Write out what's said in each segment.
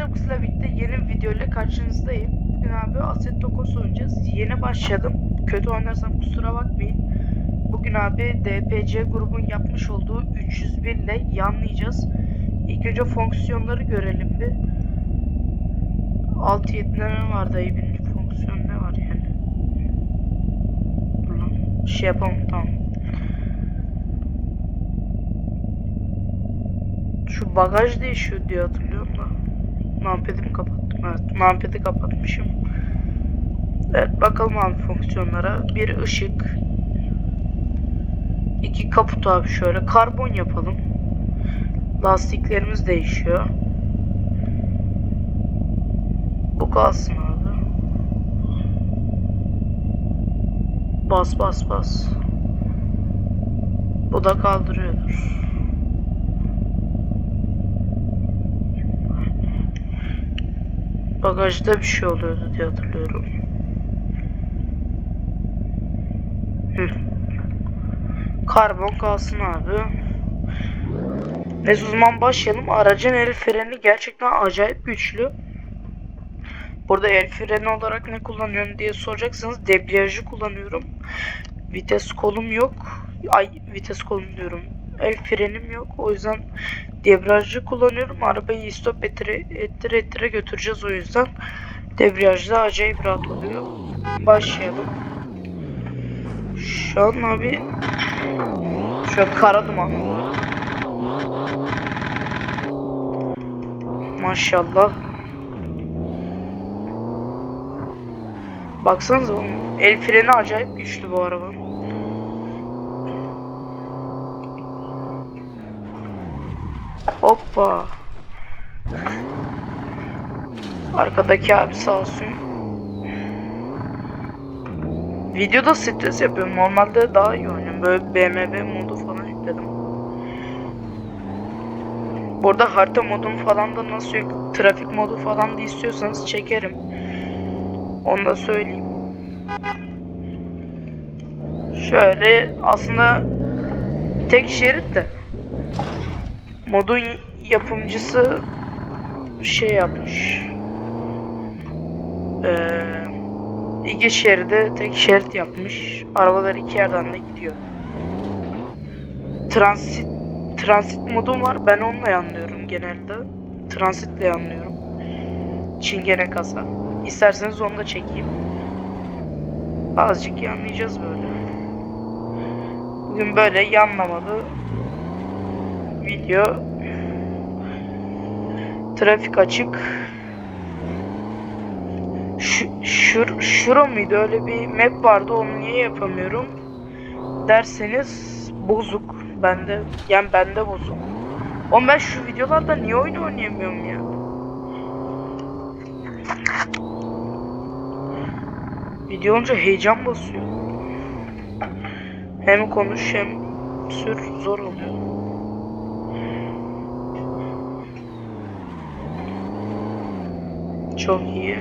arkadaşlar bu birlikte yeni bir video ile karşınızdayım. Bugün abi Assetto Corsa oynayacağız. Yeni başladım. Kötü oynarsam kusura bakmayın. Bugün abi DPC grubun yapmış olduğu 301 ile yanlayacağız. İlk önce fonksiyonları görelim bir. Alt yetleme var dayı birinci fonksiyon ne var yani? Dur lan. Şey yapalım tamam. Şu bagaj değişiyor diye hatırlıyorum da. Numpad'imi kapattım. Evet, numpad'i kapatmışım. Evet, bakalım abi fonksiyonlara. Bir ışık. iki kaput abi şöyle. Karbon yapalım. Lastiklerimiz değişiyor. Bu kalsın abi. Bas bas bas. Bu da kaldırıyordur. Bagajda bir şey oluyordu diye hatırlıyorum. Karbon kalsın abi. Neyse o zaman başlayalım. Aracın el freni gerçekten acayip güçlü. Burada el freni olarak ne kullanıyorum diye soracaksınız. Debriyajı kullanıyorum. Vites kolum yok. Ay vites kolum diyorum. El frenim yok. O yüzden debriyajı kullanıyorum. Arabayı stop ettire, ettire ettire götüreceğiz o yüzden. Debriyajda acayip rahat oluyor. Başlayalım. Şu an abi şöyle kara duman. Maşallah. Baksanıza el freni acayip güçlü bu araba. Hoppa. Arkadaki abi sağ olsun. Videoda stres yapıyorum. Normalde daha iyi oynuyorum. Böyle BMW modu falan yükledim. Burada harita modum falan da nasıl yük trafik modu falan da istiyorsanız çekerim. Onu da söyleyeyim. Şöyle aslında tek şerit de modun yapımcısı şey yapmış. Ee, iki şeride tek şerit yapmış. Arabalar iki yerden de gidiyor. Transit transit modum var. Ben onunla yanlıyorum genelde. Transitle yanlıyorum. Çingene kasa. İsterseniz onu da çekeyim. Azıcık yanlayacağız böyle. Bugün böyle yanlamalı video. Trafik açık. Şu, şur, şura mıydı? Öyle bir map vardı onu niye yapamıyorum? Derseniz bozuk. Bende yani bende bozuk. Oğlum ben şu videolarda niye oyun oynayamıyorum ya? Video olunca heyecan basıyor. Hem konuş hem sür zor oluyor Çok iyi.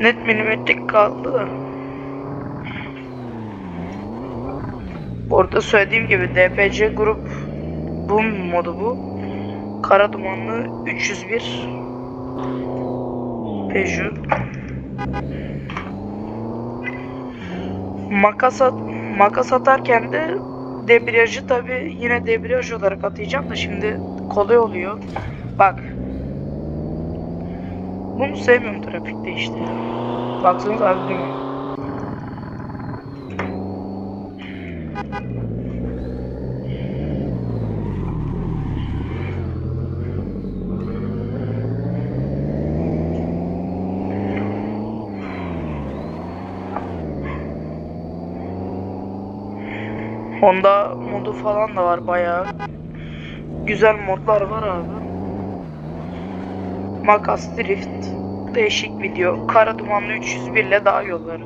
Net milimetrik kaldı da. Orada söylediğim gibi DPC grup bu modu bu. Kara dumanlı 301 Peugeot. Makas, at, makas atarken de debriyajı tabi yine debriyaj olarak atacağım da şimdi kolay oluyor. Bak bunu sevmiyorum trafikte işte. Baksanız abi değil mi? Honda modu falan da var bayağı. Güzel modlar var abi. Makas Drift değişik video. Kara dumanlı 301 ile dağ yolları.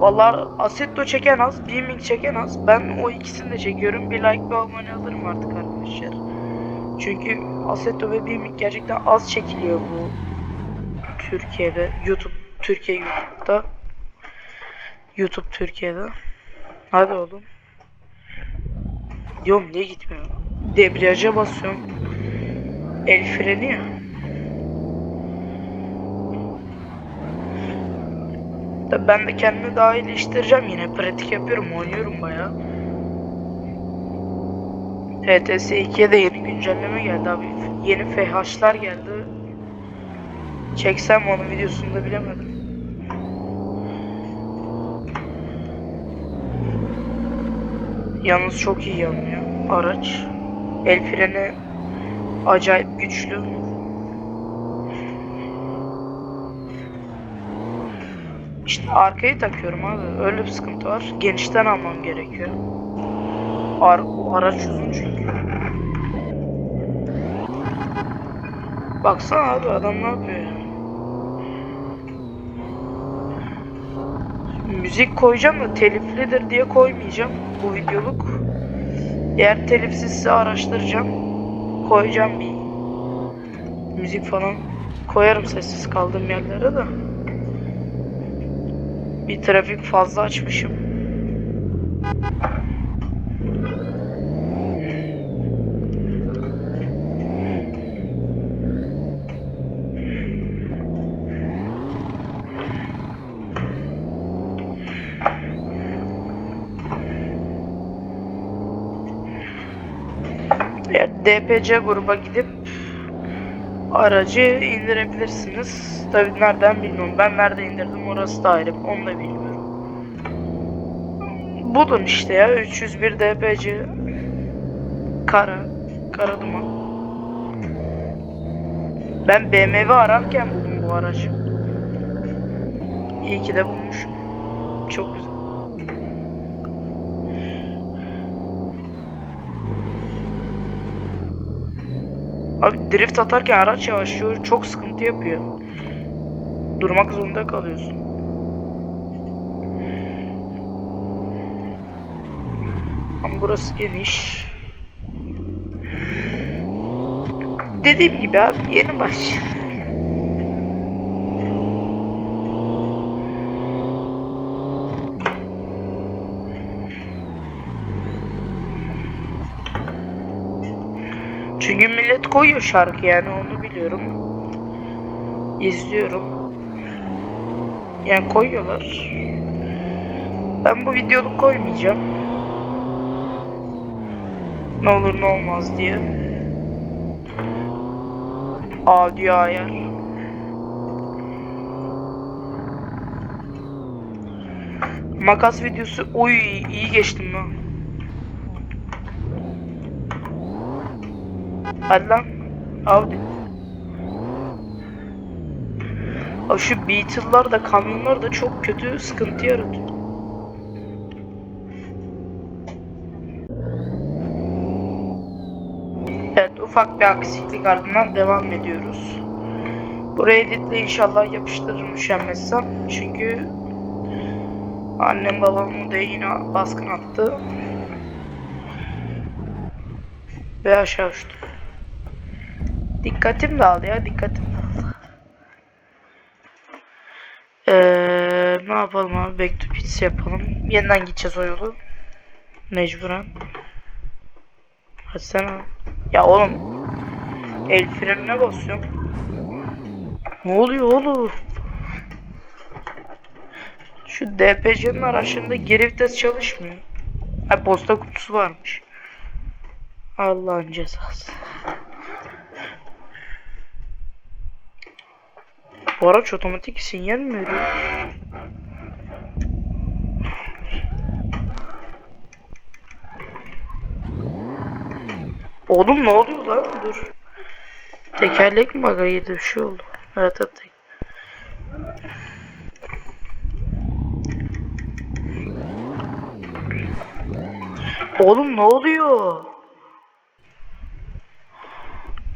Vallahi Assetto çeken az, Beaming çeken az. Ben o ikisini de çekiyorum. Bir like bir abone alırım artık arkadaşlar. Çünkü Assetto ve Beaming gerçekten az çekiliyor bu Türkiye'de. YouTube, Türkiye YouTube'da. YouTube Türkiye'de. Hadi oğlum. Yok niye gitmiyor? Debriyaja basıyorum. El freni ya. Tabii ben de kendimi daha iyileştireceğim yine. Pratik yapıyorum, oynuyorum bayağı. HTS 2'ye de yeni güncelleme geldi abi. Yeni FH'lar geldi. Çeksem onun videosunu da bilemedim. Yalnız çok iyi yanıyor araç. El freni acayip güçlü. İşte arkayı takıyorum abi. Öyle bir sıkıntı var. Genişten almam gerekiyor. Ar araç uzun çünkü. Baksana abi adam ne yapıyor ya? Müzik koyacağım da teliflidir diye koymayacağım bu videoluk. Eğer telifsizse araştıracağım. Koyacağım bir müzik falan. Koyarım sessiz kaldığım yerlere de. Bir trafik fazla açmışım. DPC gruba gidip aracı indirebilirsiniz. Tabi nereden bilmiyorum. Ben nerede indirdim orası da ayrı. Onu da bilmiyorum. Bulun işte ya 301 DPC Kara Kara duman. Ben BMW ararken buldum bu aracı. İyi ki de bulmuşum. Çok güzel. Abi drift atarken araç yavaşlıyor. Çok sıkıntı yapıyor. Durmak zorunda kalıyorsun. Ama burası geniş. Dediğim gibi abi yeni baş. Çünkü millet koyuyor şarkı yani onu biliyorum. İzliyorum. Yani koyuyorlar. Ben bu videoluk koymayacağım. Ne olur ne olmaz diye. Audio ayar. Makas videosu uy iyi geçtim lan. Hadi lan. Audi. Abi şu Beetle'lar da kamyonlar da çok kötü sıkıntı yaratıyor. Evet ufak bir aksilik ardından devam ediyoruz. Buraya editle inşallah yapıştırırım üşenmezsem. Çünkü annem babamı da yine baskın attı. Ve aşağı uçtum. Dikkatim dağıldı ya dikkatim dağıldı. Ee, ne yapalım abi back to pits yapalım. Yeniden gideceğiz o yolu. Mecburen. Hadi sen abi. Ya oğlum. El frenine basıyorum. Ne oluyor oğlum? Şu DPC'nin araçlarında geri vites çalışmıyor. Ha posta kutusu varmış. Allah'ın cezası. Bu araç otomatik sinyal mi veriyor? Oğlum ne oluyor lan? Dur. Tekerlek mi baga yedi? Bir şey oldu. Evet evet. Oğlum ne oluyor?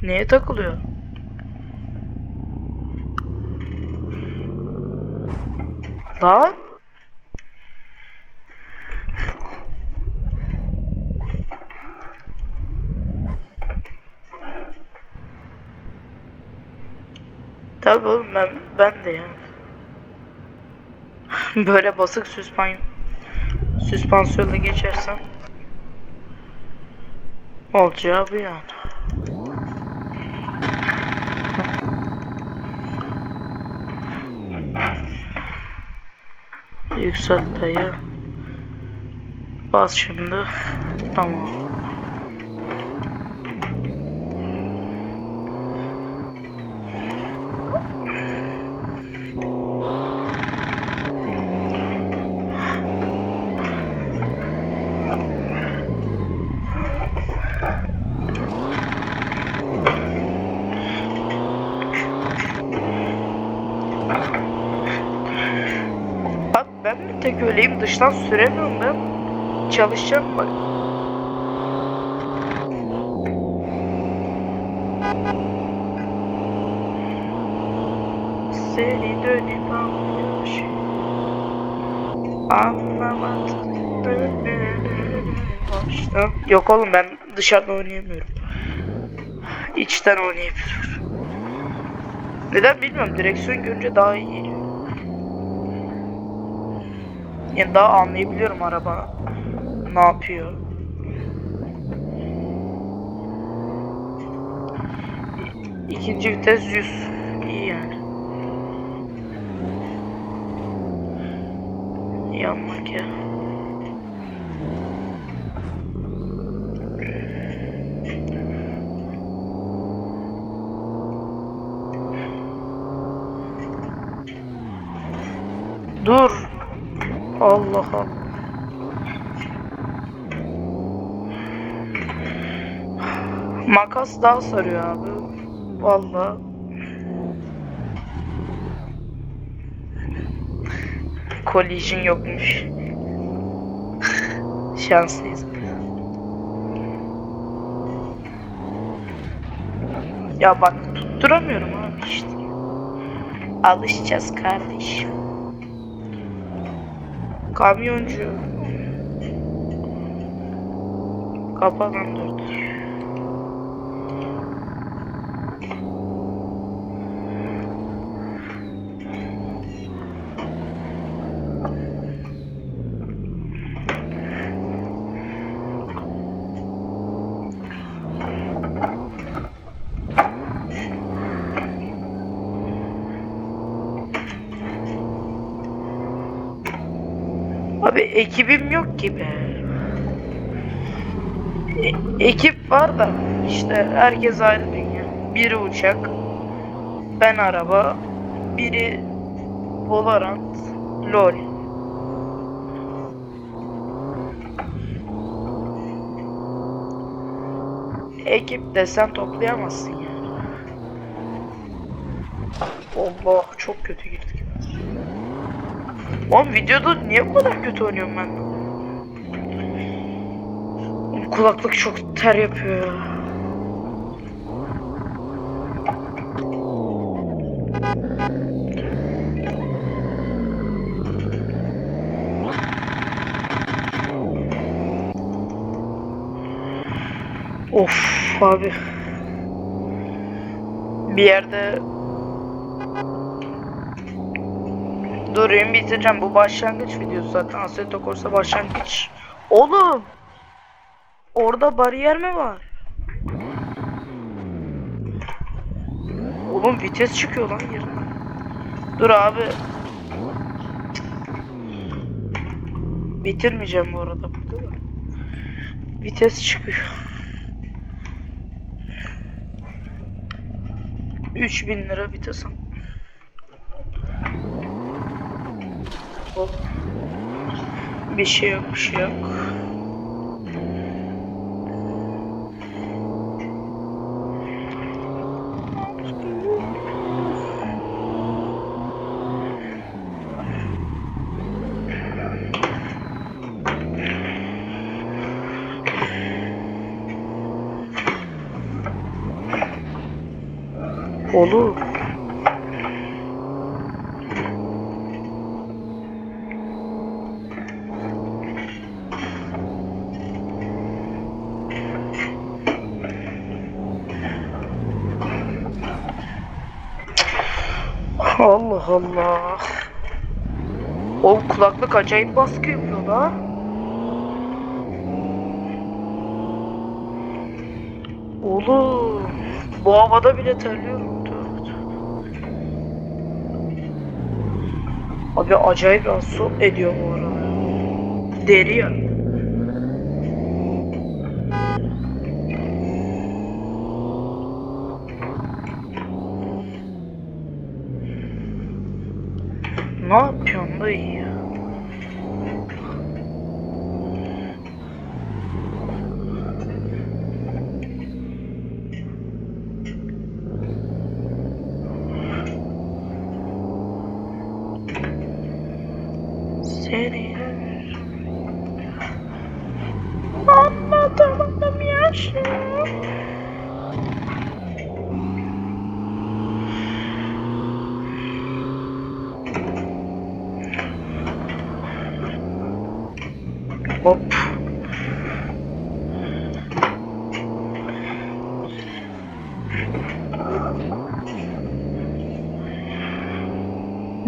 Neye takılıyor? Lan? Tabii oğlum ben, ben de ya. Böyle basık süspan süspansiyonla geçersem olacağı bu yani. Yükselt dayı. Bas şimdi. Tamam. Abi ben mi tek öyleyim dıştan süremiyorum ben. Çalışacağım bak. Seni dönüp anlıyor Anlamadım Baştan. Yok oğlum ben dışarıda oynayamıyorum. İçten oynayabiliyorum. Neden bilmiyorum direksiyon görünce daha iyi. Yani daha anlayabiliyorum araba ne yapıyor. İkinci vites 100. İyi yani. Yanmak ya. Dur. Allah Allah. Makas daha sarıyor abi. Vallahi. Collision yokmuş. Şanslıyız. Ya bak tutturamıyorum abi işte. Alışacağız kardeşim. Kamyoncu. Kapalan durdur. Abi ekibim yok ki be. E- ekip var da işte herkes ayrı dünya. Biri uçak, ben araba, biri Valorant, LoL. Ekip desen toplayamazsın yani. Allah çok kötü girdik. Oğlum videoda niye bu kadar kötü oynuyorum ben? Oğlum kulaklık çok ter yapıyor ya. Of abi. Bir yerde Durayım bitireceğim. Bu başlangıç videosu zaten. Assetto Corsa başlangıç. Oğlum! Orada bariyer mi var? Oğlum vites çıkıyor lan yerine. Dur abi. Bitirmeyeceğim bu arada burada da. Vites çıkıyor. 3000 lira vites al. Bir şey yok, bir şey yok. Olur. Allah Allah. O kulaklık acayip baskı yapıyor la. Oğlum. Bu havada bile terliyorum. Abi acayip rahatsız ediyor bu arada. Deri ya. Ne yapıyorsun dayı ya? Seni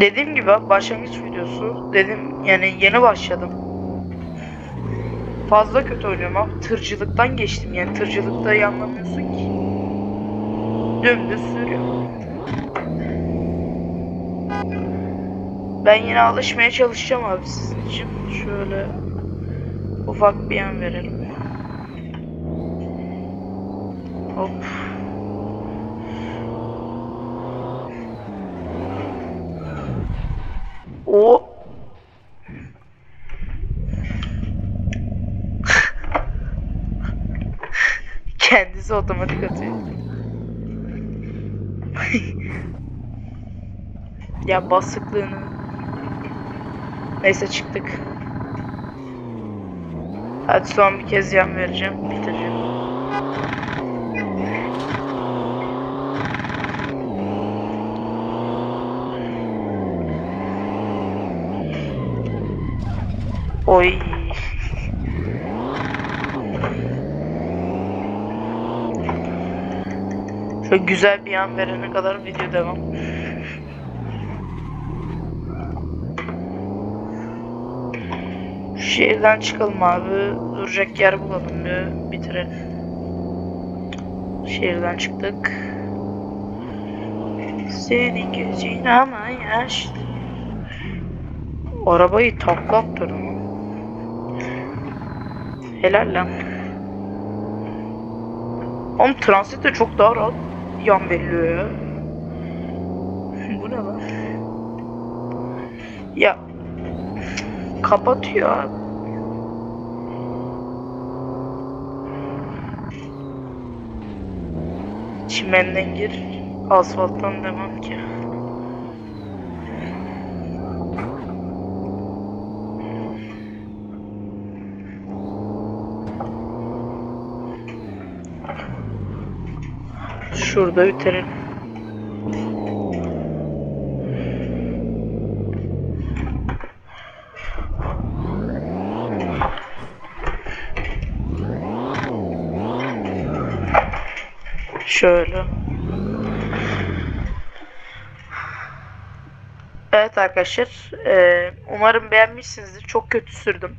Dediğim gibi başlangıç videosu dedim yani yeni başladım. Fazla kötü oynuyorum abi. Tırcılıktan geçtim yani tırcılıkta iyi anlamıyorsun ki. Dümdüz sürüyorum. Ben yine alışmaya çalışacağım abi sizin için. Şöyle ufak bir yan verelim. Hop. Kendisi otomatik atıyor. ya basıklığını. Neyse çıktık. Hadi son bir kez yan vereceğim. Bitireceğim. Oy. Şöyle güzel bir an verene kadar video devam. Şu şehirden çıkalım abi. Duracak yer bulalım bir bitirelim. Şehirden çıktık. Senin gözün ama yaşlı. Arabayı takla attırdım. Helal lan. Oğlum transit de çok daha rahat yan veriliyor. Bu ne lan? Ya kapatıyor abi. Çimenden gir, asfalttan devam ki. Şurada bitirelim. Şöyle. Evet arkadaşlar. eee, umarım beğenmişsinizdir. Çok kötü sürdüm.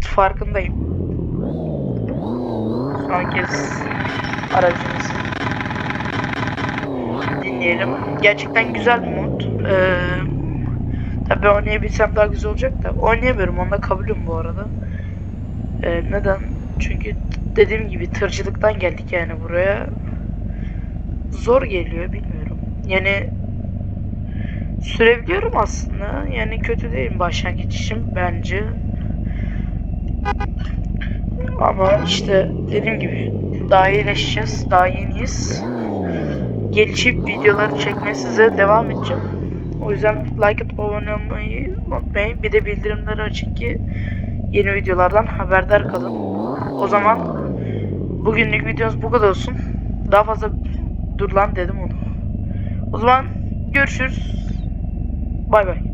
Farkındayım. Son kez dinleyelim. Gerçekten güzel bir mod. Ee, tabii oynayabilsem daha güzel olacak da oynayamıyorum. Onda kabulüm bu arada. Ee, neden? Çünkü dediğim gibi tırcılıktan geldik yani buraya. Zor geliyor bilmiyorum. Yani sürebiliyorum aslında. Yani kötü değilim başlangıç için bence. Ama işte dediğim gibi daha iyileşeceğiz. Daha yeniyiz gelişip videoları çekmeye size devam edeceğim. O yüzden like atıp abone olmayı unutmayın. Bir de bildirimleri açın ki yeni videolardan haberdar kalın. O zaman bugünlük videomuz bu kadar olsun. Daha fazla dur lan dedim onu. O zaman görüşürüz. Bay bay.